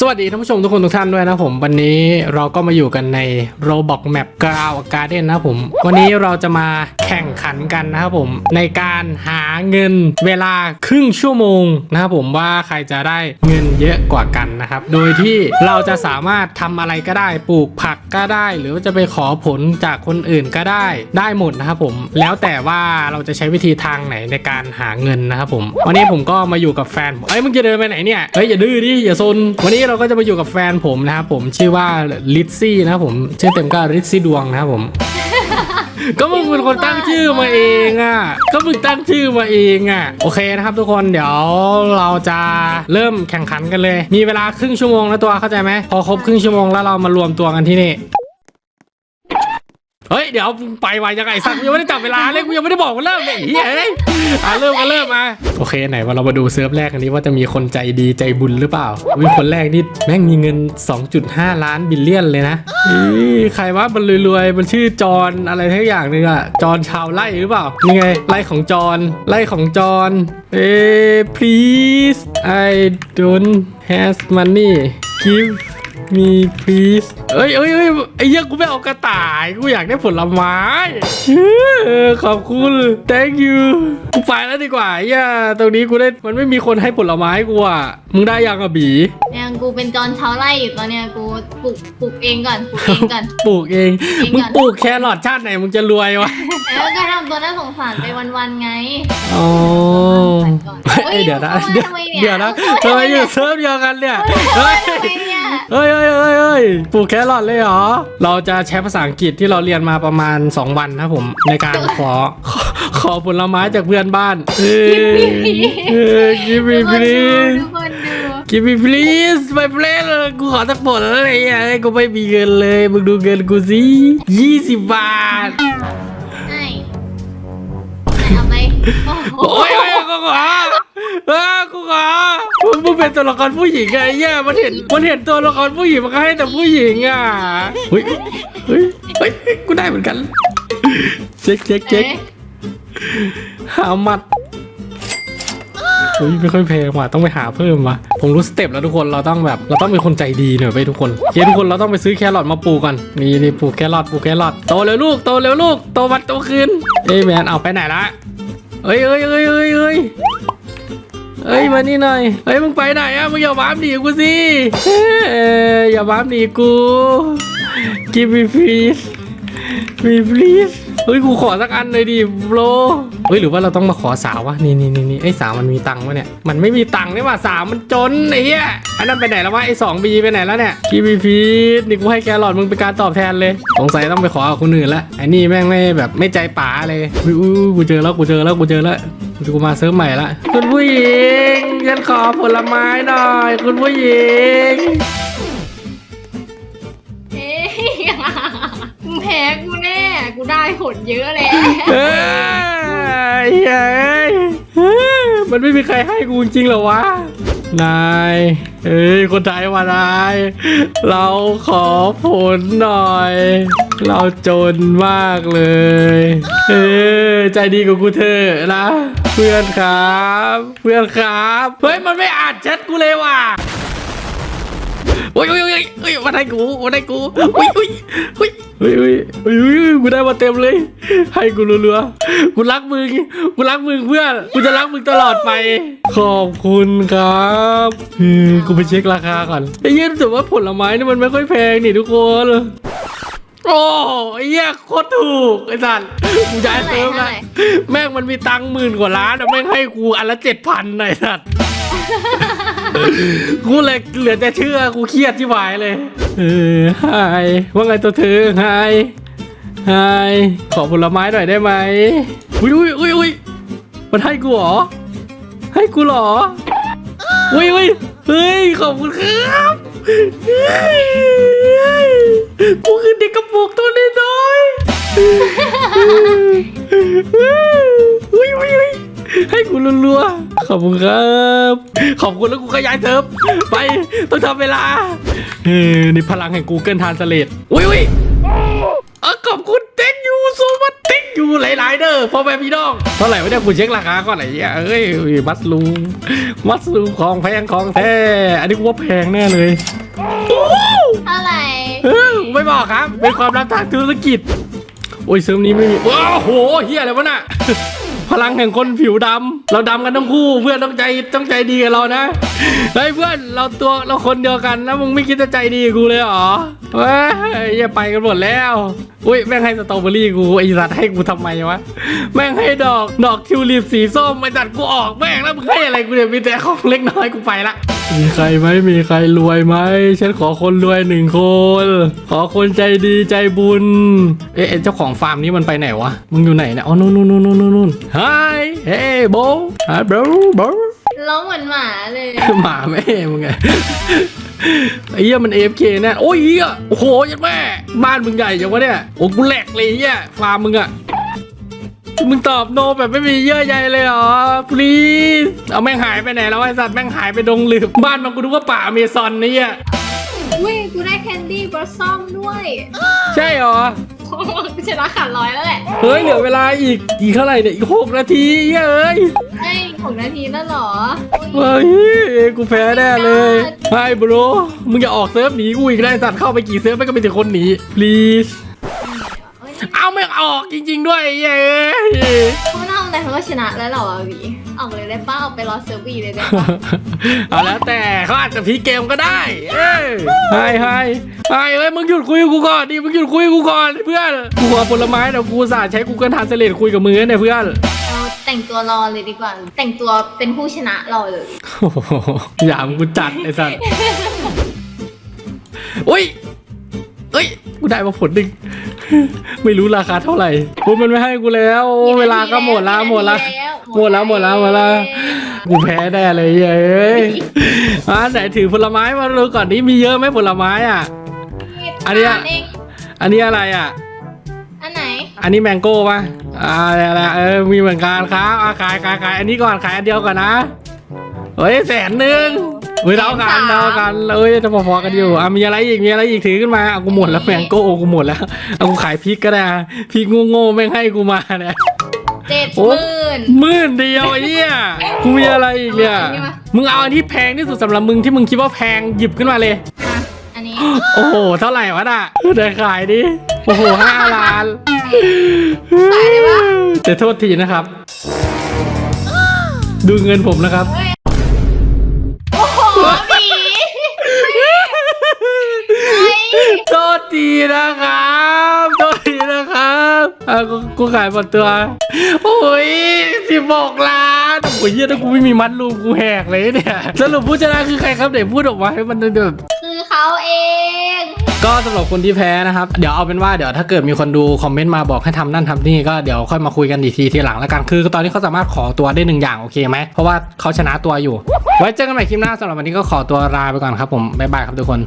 สวัสดีท่านผู้ชมทุกคนทุกท่านด้วยนะผมวันนี้เราก็มาอยู่กันใน Roblox Map g r o u n Garden นะผม วันนี้เราจะมาแข่งขันกันนะครับผม ในการหาเงินเวลาครึ่งชั่วโมงนะครับผมว่าใครจะได้เงินเยอะกว่ากันนะครับ โดยที่เราจะสามารถทำอะไรก็ได้ปลูกผักก็ได้ หรือว่าจะไปขอผลจากคนอื่นก็ได้ได้หมดนะครับผม แล้วแต่ว่าเราจะใช้วิธีทางไหนในการหาเงินนะครับผม วันนี้ผมก็มาอยู่กับแฟนผมเอ้ยมึงจะเดินไปไหนเนี่ยเฮ้ยอย่าดื้อดิอย่าซนวันนี้เราก็จะมาอยู่กับแฟนผมนะครับผมชื่อว่าลิซซี่นะครับผมชื่อเต็มก็ลิซซี่ดวงนะครับผม ก็มึงเป็นคนตั้งชื่อมาเองอะ ก็มึงตั้งชื่อมาเองอะ โอเคนะครับทุกคนเดี๋ยวเราจะเริ่มแข่งขันกันเลย มีเวลาครึ่งชั่วโมงนะตัวเข้าใจไหมพอครบครึ่งชั่วโมงแล้วเรามารวมตัวกันที่นี่ เฮ้ยเดี๋ยวไปไวยังไงสักยังไม่ได้จับเวลาเลยกูยังไม่ได้บอกว่าเริ่มเลยเฮ้ยเอ้ยอะเริ่มก็เริ่มมาโอเคไหนว่าเรามาดูเซิร์ฟแรกกันนี้ว่าจะมีคนใจดีใจบุญหรือเปล่าวิคนแรกนี่แม่งมีเงิน 2.5 ล้านบิลเลียนเลยนะอีใครวะมันรวยๆมันชื่อจอนอะไรทั้งอย่างนึงอะจอนชาวไร่หรือเปล่านี่ไงไร่ของจอนไร่ของจอนเอ้ please I don't have money give me please เอ้ยเอ้ยเอ้ยไอ้เหี้ยกูไม่เอากระต่าย กูอยากได้ผลไม้เออขอบคุณ thank you กูไปแล้วดีกว่าไอ้เหี้ยตรงนี้กูได้มันไม่มีคนให้ผลไม้กูอะ มึงได้ยังอะบี เนี่ยกูเป็นจอนชาวไร่อยู่ตอนเนี้ยกูปลูกปลูกเองก่อนปลูกเองก่อน ปลูกเองเองมึงก่อน ปลูกแครอทชาติไหนมึงจะรวยวะ แล้วก็ทำตัวน่าสงสารไปวันๆไง อ๋อก่อนเอ้ยเดี๋ยวนะโอ้เดี๋ยวทำไมเดี๋ยวนะโอ้ทำไมอยู่ทำเซิร์ฟเดียวกันเนี่ยไมเฮ้ย ทำไมเนี่ย เฮ้ยเฮ้ยเฮ้ยเฮ้ยปลูกแครอทเลยเหรอ เราจะใช้ภาษาอังกฤษที่เราเรียนมาประมาณ 2 วันนะครับผม ในการขอขอขอผลไม้จากเพื่อนบ้านเอ้ยเออ give me ทุกคนดู please ทุกคนดู give me please my friend กูขอสักผลอะไรอะกูไม่มีเงินเลย มึงดูเงินกูสิ20 บาท ให้เอาไปโอ้โห โอ้ยโอ้ยกูขอ เออกูขอมึงมึงเป็นตัวละครผู้หญิงไงแย่มันเห็นมันเห็นตัวละครผู้หญิงมันก็ให้แต่ผู้หญิงอะเฮ้ยเฮ้ยเฮ้ยกูได้เหมือนกันเช็คเช็คเช็คอ๊ะหามัดเฮ้ยไม่ค่อยแพงว่ะต้องไปหาเพิ่มว่ะผมรู้สเต็ปแล้วทุกคนเราต้องแบบเราต้องเป็นคนใจดีหน่อยไปทุกคนโอเคทุกคนเราต้องไปซื้อแครอทมาปลูกก่อนนี่นี่ปลูกแครอทปลูกแครอทโตเร็วลูกโตเร็วลูกโตวันโตคืนเอ้ยแมนเอาไปไหนละเอ้ยเอ้ยเอ้ยเอ้ยเอ้ย เอ้ยมานี่หน่อยเฮ้ยมึงไปไหนอะมึงอย่าบ้ามหนีกูสิอย่าบ้ามหนีกู give me please me please เฮ้ยกูขอสักอันเลยดิโบรเฮ้ยหรือว่าเราต้องมาขอสาววะนี่นี่นี่นี่ไอ้สาวมันมีตังค์วะเนี่ยมันไม่มีตังค์นี่ว่าสาวมันจนไอ้เหี้ยอันนั้นไปไหนแล้ววะไอ้สองบีไปไหนแล้วเนี่ย give me please นี่กูให้แครอทมึงเป็นการตอบแทนเลยสงสัยต้องไปขอคนอื่นละไอ้นี่แม่งไม่แบบไม่ใจป๋าเลยอุ้ยอุ้ยกูเจอแล้วกูเจอแล้วกูเจอแล้ว กูมาเซิร์ฟใหม่ละ คุณผู้หญิงฉันขอผลไม้หน่อย คุณผู้หญิงเอ๊ะมึงแพ้กูแน่ กูได้ผลเยอะแล้วเฮ้ยเฮ้ยเฮ้ยมันไม่มีใครให้กูจริงเหรอวะ นายเอ้ยคนไทยว่านาย เราขอผลหน่อย เราจนมากเลย เออใจดีกับกูเถอนะ เพื่อนครับ เพื่อนครับ เฮ้ย มันไม่อ่านแชทกูเลยว่ะโอ้ยโอ้ยโอ้ยโอ้ยมาได้กูมาได้กูโอ้ยโอ้ยโอ้ยโอ้ยโอ้ยโอ้ยกูได้มาเต็มเลย ให้กูรัวๆกูรักมึง กูรักมึงเพื่อน กูจะรักมึงตลอดไป ขอบคุณครับเออกูไปเช็คราคาก่อนไอ้เหี้ยแต่ว่าผลไม้นี่มันไม่ค่อยแพงนี่ทุกคน โอ้ไอ้เหี้ยโคตรถูกไอ้สัตว์กูย้ายเติมละแม่งมันมีตังค์หมื่นกว่าล้านอะแม่งให้กูอันละเจ็ดพันไอ้สัตว์กูเลยเหลือจะเชื่อกูเครียดที่หวายเลย เออไฮว่าไงตัวเธอไฮไฮขอผลไม้หน่อยได้ไหมอุ้ยอุ้ยอุ้ยอุ้ยมันให้กูเหรอ ให้กูเหรออุ้ยอุ้ยเฮ้ยขอบคุณครับเฮ้ย กูคือเด็กกระปุกตัวน้อยๆอุ้ยอุ้ยอุ้ยให้กูรัวๆขอบคุณครับ ขอบคุณแล้วกูขยายเทิบไปต้องทำเวลาเออนี่พลังแห่ง Google Translate อุ้ยอุ้ยขอบคุณ thank you so much thank you ดูหลายๆเด้อพ่อแม่พี่น้องเท่าไหร่ไม่ได้กูเช็คราคาก่อนไอ้เหี้ยเอ้ยมัสลูมมัสลูมของแพงของแท้อันนี้กูว่าแพงแน่เลยเท่าไหร่เฮ้ยไม่บอกครับเป็นความลับทางธุรกิจโอ้ยเซิร์ฟนี้ไม่มีว้าวโหเฮียอะไรวะน่ะ พลังแห่งคนผิวดำเราดำกันทั้งคู่เพื่อนต้องใจต้องใจดีกับเรานะเฮ้ยเพื่อนเราตัวเราคนเดียวกันนะมึงไม่คิดจะใจดีกูเลยเหรอเฮ้ยอย่าไปกันหมดแล้วอุ้ยแม่งให้สตรอเบอรี่กูไอ้สัตว์ให้กูทำไมวะแม่งให้ดอกดอกทิวลิปสีส้มไอ้สัตว์กูออกแม่งแล้วมึงให้อะไรกูเนี่ยมีแต่ของเล็กน้อยกูไปละมีใครไหมมีใครรวยไหมฉันขอคนรวยหนึ่งคน ขอคนใจดีใจบุญ เอ๊ะไอ้เจ้าของฟาร์มนี้มันไปไหนวะ มึงอยู่ไหนเนี่ยอ๋อนู่นนู่นนู่นนู่นนู่น Hi hey bro Hi bro bro ร้องเหมือนหมาเลย หมาแม่มึงไงไอ้เหี้ยมัน AFK แน่โอ้ยเหี้ยโอ้โหยัดแม่ บ้านมึงใหญ่จังวะเนี่ย โอ้กูแหลกเลยเหี้ยฟาร์มมึงอะ มึงตอบโนแบบไม่มีเยื่อใยเลยเหรอ please เอาแม่งหายไปไหนแล้วไอ้สัตว์แม่งหายไปดงหลืบบ้านมันกูนึกว่าป่าอเมซอนนี่อะอุ้ยกูได้แคนดี้บลัซซอมด้วยใช่เหรอกูชนะขาดร้อยแล้วแหละเฮ้ยเหลือเวลาอีกอีกเท่าไหร่เนี่ยอีกหกนาทีเฮ้ยไอ้ยหกนาทีแล้วเหรอเฮ้ยกูแพ้แน่เลยไฮบรมึงอย่าออกเซิร์ฟหนีกูอีกได้สัตว์เข้าไปกี่เซิร์ฟไม่ก็มีแต่คนหนี please เอ้ยเอาไม่ออกจริง ๆ ด้วยเย้ยเขาไม่ทำอะไรเขาก็ชนะแล้วเหรอวะวีออกเลยได้ป้าออกไปรอเซอร์วีเลยได้ปะเอาแล้วแต่เขาอาจจะพลิกเกมก็ได้เอ้ยไฮไฮไฮเอ้ยมึงหยุดคุยกับกูก่อนดิมึงหยุดคุยกับกูก่อนเพื่อนกูขอผลไม้เดี๋ยวกูสาใช้กูเกิลทานเสลดคุยกับมึงเนี่ยเพื่อนเราแต่งตัวรอเลยดีกว่า แต่งตัวเป็นผู้ชนะเราเลยโอ้โหหยามกูจัดไอ้สัสอุ้ยเอ้ยกูได้มาผลหนึ่ง ไม่รู้ราคาเท่าไหร่กูมันไม่ให้กูแล้วโอ้เวลาก็หมดละหมดละหมดแล้วหมดแล้วหมดแล้วกูแพ้แน่เลยเย้ยอ่าไหนถือผลไม้มาดูก่อนนี้มีเยอะไหมผลไม้อะ อันเนี้ยเองอันนี้อะไรอะ อันไหน อันนี้แมงโก้ป่ะอ่าอะไรๆเออมีเหมือนกันครับอะขายขายขายอันนี้ก่อนขายอันเดียวก่อนนะเฮ้ยแสนหนึ่ง เฮ้ยเท่ากันเท่ากันเอ้ยจะพอๆกันอยู่อะมีอะไรอีกมีอะไรอีกถือขึ้นมาเอากูหมดแล้วแมงโก้กูหมดแล้วเอากูขายพริกก็ได้อะพริกโง่ๆแม่งให้กูมาเนี่ยเจ็ดโอ้หมื่นหมื่นเดียวไอ้เนี่ยกูมีอะไรอีกเนี่ยเอาอันนี้มามึงเอาอันที่แพงที่สุดสำหรับมึงที่มึงคิดว่าแพงหยิบขึ้นมาเลยอะอันนี้โอ้โหเท่าไหร่วะน่ะเดี๋ยวขายดิโอ้โหห้าล้านขายได้ปะแต่โทษทีนะครับ ดูเงินผมนะครับ นะครับโทษทีนะครับอะกูกูขายหมดตัวโอ้ยสิบหกล้านโอ้ยเฮียถ้ากูไม่มีมัดรูมกูแหกเลยเนี่ยสรุปผู้ชนะคือใครครับเดี๋ยวพูดออกมาให้มันแบบ คือเขาเอง ก็สำหรับคนที่แพ้นะครับ เดี๋ยวเอาเป็นว่าเดี๋ยวถ้าเกิดมีคนดูคอมเมนต์มาบอกให้ทำนั่นทำนี่ก็เดี๋ยวค่อยมาคุยกันอีกทีทีหลังแล้วกันคือตอนนี้เขาสามารถขอตัวได้หนึ่งอย่างโอเคไหมเพราะว่าเขาชนะตัวอยู่ ไว้เจอกันใหม่คลิปหน้าสำหรับวันนี้ก็ขอตัวลาไปก่อนครับผมบ๊ายบายครับทุกคน